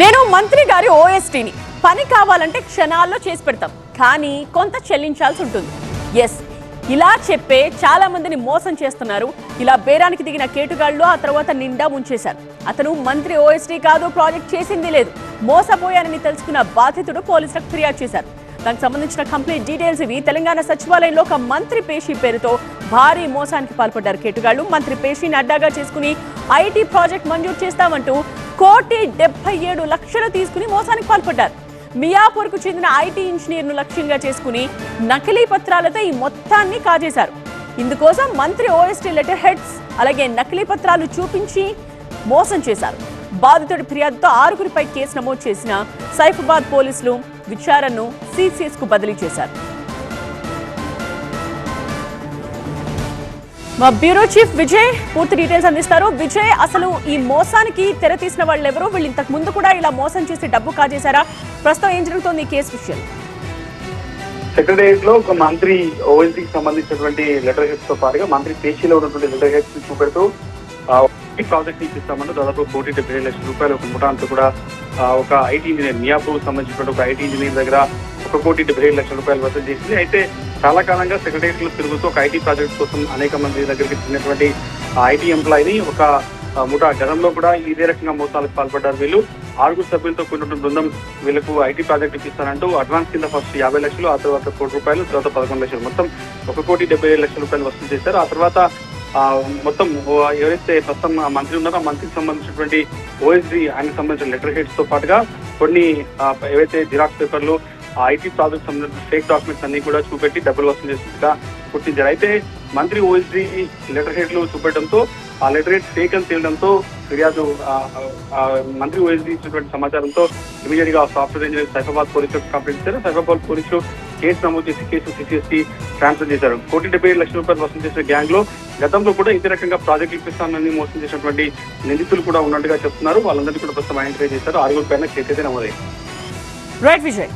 నేను మంత్రి గారి ఓఎస్టీని పని కావాలంటే క్షణాల్లో చేసి పెడతాం. కానీ కొంత చెల్లించాల్సి ఉంటుంది. ఎస్ ఇలా చెప్పే చాలా మందిని మోసం చేస్తున్నారు. ఇలా బేరానికి దిగిన కేటుగాళ్ళు ఆ తర్వాత నిండా ముంచేశారు. అతను మంత్రి ఓఎస్టీ కాదు ప్రాజెక్ట్ చేసింది లేదు. మోసపోయానని తెలుసుకున్న బాధితుడు పోలీసులకు ఫిర్యాదు చేశారు. దానికి సంబంధించిన కంప్లీట్ డీటెయిల్స్ ఇవి. తెలంగాణ సచివాలయంలో ఒక మంత్రి పేషి పేరుతో భారీ మోసానికి పాల్పడ్డారు. కేటుగాళ్ళు మంత్రి పేషిని అడ్డాగా చేసుకుని ఐటీ ప్రాజెక్ట్ మంజూరు చేస్తామంటూ కోటి డెబ్బై ఏడు లక్షలు తీసుకుని మోసానికి పాల్పడ్డారు. మియాపూర్కు చెందిన ఐటీ ఇంజనీర్ను లక్ష్యంగా చేసుకుని నకిలీ పత్రాలతో ఈ మొత్తాన్ని కాజేశారు. ఇందుకోసం మంత్రి ఓఎస్టీ లెటర్ హెడ్స్ అలాగే నకిలీ పత్రాలు చూపించి మోసం చేశారు. బాధితుడి ఫిర్యాదుతో ఆరుగురిపై కేసు నమోదు చేసిన సైఫాబాద్ పోలీసులు విచారణను సిసిఎస్కు బదిలీ చేశారు. మా బ్యూరో చీఫ్ విజయ్ పూర్తి డీటెయిల్స్ అందిస్తారు. విజయ్ అసలు ఈ మోసానికి తెర తీసిన వాళ్ళు ఎవరు వీళ్ళు ఇంతకు ముందు కూడా ఇలా మోసం చేసి డబ్బు కాజేశారా? ప్రస్తుతం ఏం జరుగుతుంది ఈ కేసు విషయం సెక్రటరియట్లో ఒక మంత్రి ఓఎన్సీకి సంబంధించినటువంటి లెటర్ హెడ్స్తో పాటుగా మంత్రి పేచీలో ఉన్నటువంటి లెటర్ హెడ్స్ చూపెడుతూ ఈ ప్రాజెక్ట్ ఇప్పిస్తామంటూ దాదాపు కోటి డెబ్బై లక్షల రూపాయలు ఒక ముఠాంతో కూడా ఒక ఐటీ ఇంజనీర్ మియాపూర్ సంబంధించినటువంటి ఒక ఐటీ ఇంజనీర్ దగ్గర ఒక కోటి డెబ్బై లక్షల రూపాయలు వసూలు చేసింది. అయితే చాలా కాలంగా సెక్రటేరియట్లో తిరుగుతూ ఒక ఐటీ ప్రాజెక్ట్ కోసం అనేక మంది దగ్గరికి చెందినటువంటి ఐటీ ఎంప్లాయీని ఒక ముఠా గతంలో కూడా ఇదే రకంగా మోసాలకు పాల్పడ్డారు వీళ్ళు. ఆరుగురు సభ్యులతో కూడిన బృందం వీళ్ళకు ఐటీ ప్రాజెక్ట్ ఇప్పిస్తానంటూ అడ్వాన్స్ కింద ఫస్ట్ యాభై లక్షలు ఆ తర్వాత కోటి రూపాయలు తర్వాత పదకొండు లక్షలు. మొత్తం ఒక కోటి డెబ్బై ఏడు లక్షల రూపాయలు వసూలు చేశారు. ఆ తర్వాత మొత్తం ఎవరైతే ప్రస్తుతం మంత్రి ఉన్నారో ఆ మంత్రికి సంబంధించినటువంటి ఓఎస్డి ఆయనకు సంబంధించిన లెటర్ హెడ్స్తో పాటుగా కొన్ని ఏవైతే జిరాక్స్ పేపర్లు ఐటీ ప్రాజెక్ట్ సంబంధించిన ఫేక్ డాక్యుమెంట్స్ అన్ని కూడా చూపెట్టి డబ్బులు వసూలు చేసినట్టుగా గుర్తించారు అయితే మంత్రి ఓఎస్డి లెటర్ హెడ్లు చూపెట్టడంతో ఆ లెటర్ హెడ్ ఫేక్ అని తేలడంతో ఫిర్యాదు మంత్రి ఓఎస్డి ఇచ్చినటువంటి సమాచారంతో ఇమీడియట్గా సాఫ్ట్వేర్ ఇంజనీర్ సైఫాబాద్ పోలీసులకు కంప్లైంట్ ఇచ్చారు సైఫాబాద్ పోలీసులు కేసు నమోదు చేసి కేసు సిసిఎస్సి ట్రాన్స్ఫర్ చేశారు. కోటి డెబ్బై ఏడు లక్షల రూపాయలు వసూలు చేసిన గ్యాంగ్లో గతంలో కూడా ఇదే రకంగా ప్రాజెక్టులు ఇప్పిస్తానని మోసం చేసినటువంటి నిందితులు కూడా ఉన్నట్టుగా చెప్తున్నారు. వాళ్ళందరినీ కూడా ప్రస్తుతం ఐడెంటిఫై చేశారు. ఆరుగురు పైన కేసు అయితే నమోదైంది. రైట్ విజయ్.